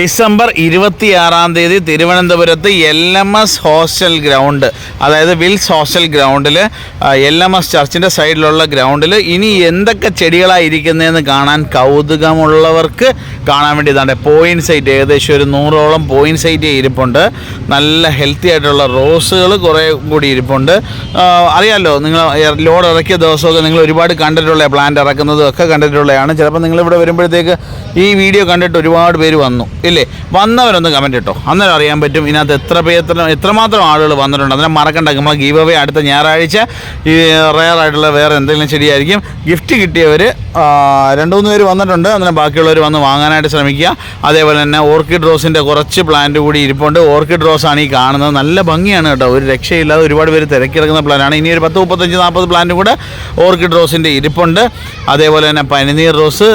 December ഇരുപത്തിയാറാം തീയതി തിരുവനന്തപുരത്ത് L M S hostel ground അതായത് വിൽസ് ഹോസ്റ്റൽ ഗ്രൗണ്ടിൽ എൽ എം എസ് ചർച്ചിന്റെ സൈഡിലുള്ള ഗ്രൗണ്ടിൽ ഇനി എന്തൊക്കെ ചെടികളാണ് ഇരിക്കുന്നതെന്ന് കാണാൻ കൗതുകമുള്ളവർക്ക് കാണാൻ വേണ്ടി ഇതാണ്ട് പോയിന്റ് സൈറ്റ് ഏകദേശം ഒരു നൂറോളം പോയിന്റ് സൈറ്റ് ഇരിപ്പുണ്ട്. നല്ല ഹെൽത്തി ആയിട്ടുള്ള റോസുകൾ കുറേ കൂടി ഇരിപ്പുണ്ട്. അറിയാമല്ലോ നിങ്ങൾ ലോഡ് ഇറക്കിയ ദിവസമൊക്കെ നിങ്ങൾ ഒരുപാട് കണ്ടിട്ടുള്ള പ്ലാന്റ് ഇറക്കുന്നതും ഒക്കെ കണ്ടിട്ടുള്ളതാണ്. ചിലപ്പോൾ നിങ്ങൾ ഇവിടെ വരുമ്പോഴത്തേക്ക് ഈ വീഡിയോ കണ്ടിട്ട് ഒരുപാട് പേര് വന്നു. ഇല്ലേ? വന്നവരൊന്ന് കമന്റ് ഇട്ടോ. അന്നേരം അറിയാൻ പറ്റും ഇതിനകത്ത് എത്ര പേത്ര എത്ര എത്രമാത്രം ആളുകൾ വന്നിട്ടുണ്ട്. അന്നേരം മറക്കണ്ട. നമ്മളെ ഗീവ് അവേ അടുത്ത ഞായറാഴ്ച. ഈ റയർ ആയിട്ടുള്ള വേറെ എന്തെങ്കിലും ചെടിയായിരിക്കും ഗിഫ്റ്റ് കിട്ടിയവർ രണ്ട് മൂന്ന് പേര് വന്നിട്ടുണ്ട്. അന്നേരം ബാക്കിയുള്ളവർ വന്ന് വാങ്ങാനായിട്ട് ശ്രമിക്കുക. അതേപോലെ തന്നെ ഓർക്കിഡ് റോസിന്റെ കുറച്ച് പ്ലാന്റ് കൂടി ഇരിപ്പുണ്ട്. ഓർക്കിഡ് റോസാണ് ഈ കാണുന്നത്. നല്ല ഭംഗിയാണ് കേട്ടോ. ഒരു രക്ഷയില്ലാതെ ഒരുപാട് പേര് തിരക്കിറങ്ങുന്ന പ്ലാനാണ് ഇനി ഒരു പത്ത് മുപ്പത്തഞ്ച് നാൽപ്പത് പ്ലാന്റ് കൂടെ ഓർക്കിഡ് റോസിന്റെ ഇരിപ്പുണ്ട്. അതേപോലെ തന്നെ പനിനീർ റോസ്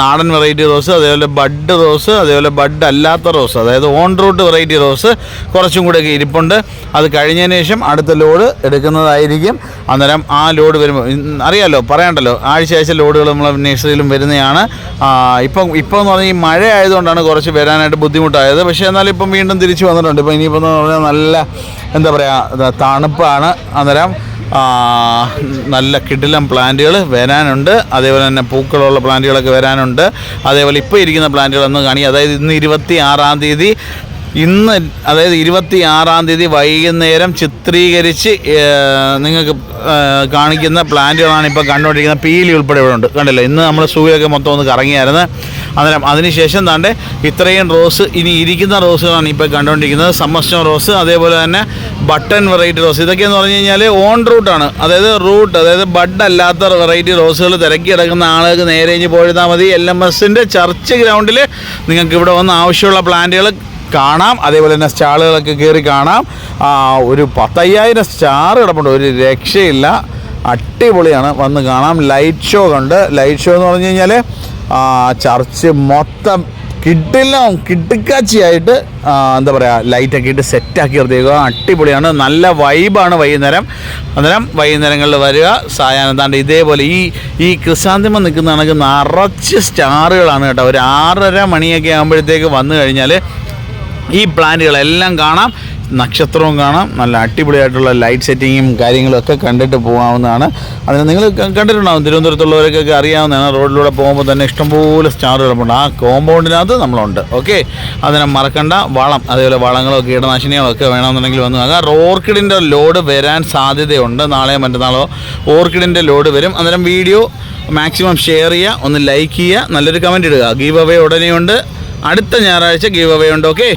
നാടൻ വെറൈറ്റി റോസ് അതേപോലെ ബഡ് റോസ് അതേപോലെ ബഡ് അല്ലാത്ത റോസ് അതായത് ഓൺ റൂട്ട് വെറൈറ്റി റോസ് കുറച്ചും കൂടെയൊക്കെ ഇരിപ്പുണ്ട്. അത് കഴിഞ്ഞതിന് ശേഷം അടുത്ത ലോഡ് എടുക്കുന്നതായിരിക്കും. അന്നേരം ആ ലോഡ് വരുമ്പോൾ അറിയാമല്ലോ പറയണ്ടല്ലോ ആഴ്ച ആഴ്ച ലോഡുകൾ നമ്മൾ നഴ്സറിയിലും വരുന്നതാണ്. ഇപ്പം ഇപ്പോൾ എന്ന് പറഞ്ഞാൽ ഈ മഴ ആയതുകൊണ്ടാണ് കുറച്ച് വരാനായിട്ട് ബുദ്ധിമുട്ടായത്. പക്ഷേ എന്നാലും ഇപ്പം വീണ്ടും തിരിച്ചു വന്നിട്ടുണ്ട്. ഇപ്പം ഇനിയിപ്പോൾ എന്ന് പറഞ്ഞാൽ നല്ല എന്താ പറയുക തണുപ്പാണ്. അന്നേരം നല്ല കിടിലം പ്ലാന്റുകൾ വരാനുണ്ട്. അതേപോലെ തന്നെ പൂക്കളുള്ള പ്ലാന്റുകളൊക്കെ വരാനുണ്ട്. അതേപോലെ ഇപ്പോൾ ഇരിക്കുന്ന പ്ലാന്റുകളൊന്ന് കാണി അതായത് ഇന്ന് ഇരുപത്തി ആറാം തീയതി ഇന്ന് അതായത് ഇരുപത്തി ആറാം തീയതി വൈകുന്നേരം ചിത്രീകരിച്ച് നിങ്ങൾക്ക് കാണിക്കുന്ന പ്ലാന്റുകളാണ് ഇപ്പോൾ കണ്ടുകൊണ്ടിരിക്കുന്നത്. പീലി ഉൾപ്പെടെ ഇവിടെ ഉണ്ട്. കണ്ടില്ല? ഇന്ന് നമ്മൾ സൂര്യൊക്കെ മൊത്തം ഒന്ന് കറങ്ങിയായിരുന്നു. അന്നേരം അതിനുശേഷം താണ്ട് ഇത്രയും റോസ് ഇനി ഇരിക്കുന്ന റോസുകളാണ് ഇപ്പോൾ കണ്ടുകൊണ്ടിരിക്കുന്നത് സമ്മസ്റ്റം റോസ് അതേപോലെ തന്നെ ബട്ടൺ വെറൈറ്റി റോസ്. ഇതൊക്കെയെന്ന് പറഞ്ഞു കഴിഞ്ഞാൽ ഓൺ റൂട്ടാണ് അതായത് റൂട്ട് അതായത് ബഡ് അല്ലാത്ത വെറൈറ്റി റോസുകൾ തിരക്കി കിടക്കുന്ന ആളുകൾക്ക് നേരെ ഇഞ്ഞ് പോയിരുന്നാൽ മതി. എൽ എം എസിന്റെ ചർച്ച് ഗ്രൗണ്ടിൽ നിങ്ങൾക്ക് ഇവിടെ വന്ന് ആവശ്യമുള്ള പ്ലാന്റുകൾ കാണാം. അതേപോലെ തന്നെ സ്റ്റാളുകളൊക്കെ കയറി കാണാം. ഒരു പത്തയ്യായിരം സ്റ്റാർ കിടപ്പുണ്ട്. ഒരു രക്ഷയില്ല. അടിപൊളിയാണ്. വന്ന് കാണാം. ലൈറ്റ് ഷോ കണ്ട്. ലൈറ്റ് ഷോ എന്ന് പറഞ്ഞു കഴിഞ്ഞാൽ ചർച്ച് മൊത്തം കിട്ടില്ല കിട്ടിക്കാച്ചിയായിട്ട് ആ, എന്താ പറയുക ലൈറ്റൊക്കെ ഇട്ട് സെറ്റാക്കി നിർത്തിയേക്കുക. അടിപൊളിയാണ്. നല്ല വൈബാണ് വൈകുന്നേരം. അന്നേരം വൈകുന്നേരങ്ങളിൽ വരിക. സായാഹ്നത്താണ്ട് ഇതേപോലെ ഈ ഈ ക്രിസാന്തിമം നിൽക്കുന്ന കണക്ക് നിറച്ച് സ്റ്റാറുകളാണ് കേട്ടോ. ഒരു ആറര മണിയൊക്കെ ആകുമ്പോഴത്തേക്ക് വന്നു കഴിഞ്ഞാൽ ഈ പ്ലാന്റുകളെല്ലാം കാണാം. നക്ഷത്രവും കാണാം. നല്ല അടിപൊളിയായിട്ടുള്ള ലൈറ്റ് സെറ്റിങ്ങും കാര്യങ്ങളൊക്കെ കണ്ടിട്ട് പോകാവുന്നതാണ്. അതിന് നിങ്ങൾ കണ്ടിട്ടുണ്ടാവും. തിരുവനന്തപുരത്തുള്ളവരൊക്കെ അറിയാവുന്നതാണ്. റോഡിലൂടെ പോകുമ്പോൾ തന്നെ ഇഷ്ടംപോലെ സ്റ്റാർ കിടപ്പുണ്ട് ആ കോമ്പൗണ്ടിനകത്ത് നമ്മളുണ്ട്. ഓക്കെ അതിനെ മറക്കണ്ട. വളം അതേപോലെ വളങ്ങളോ കീടനാശിനികളോ ഒക്കെ വേണമെന്നുണ്ടെങ്കിൽ വന്നു നോക്കാം. ഓർക്കിഡിന്റെ ലോഡ് വരാൻ സാധ്യതയുണ്ട്. നാളെയോ മറ്റന്നാളോ ഓർക്കിഡിന്റെ ലോഡ് വരും. അന്നേരം വീഡിയോ മാക്സിമം ഷെയർ ചെയ്യുക. ഒന്ന് ലൈക്ക് ചെയ്യുക. നല്ലൊരു കമന്റ് ഇടുക. ഗീവ് അവേ ഉടനെയുണ്ട്. അടുത്ത ഞായറാഴ്ച ഗീവ് അവേ ഉണ്ട്. ഓക്കെ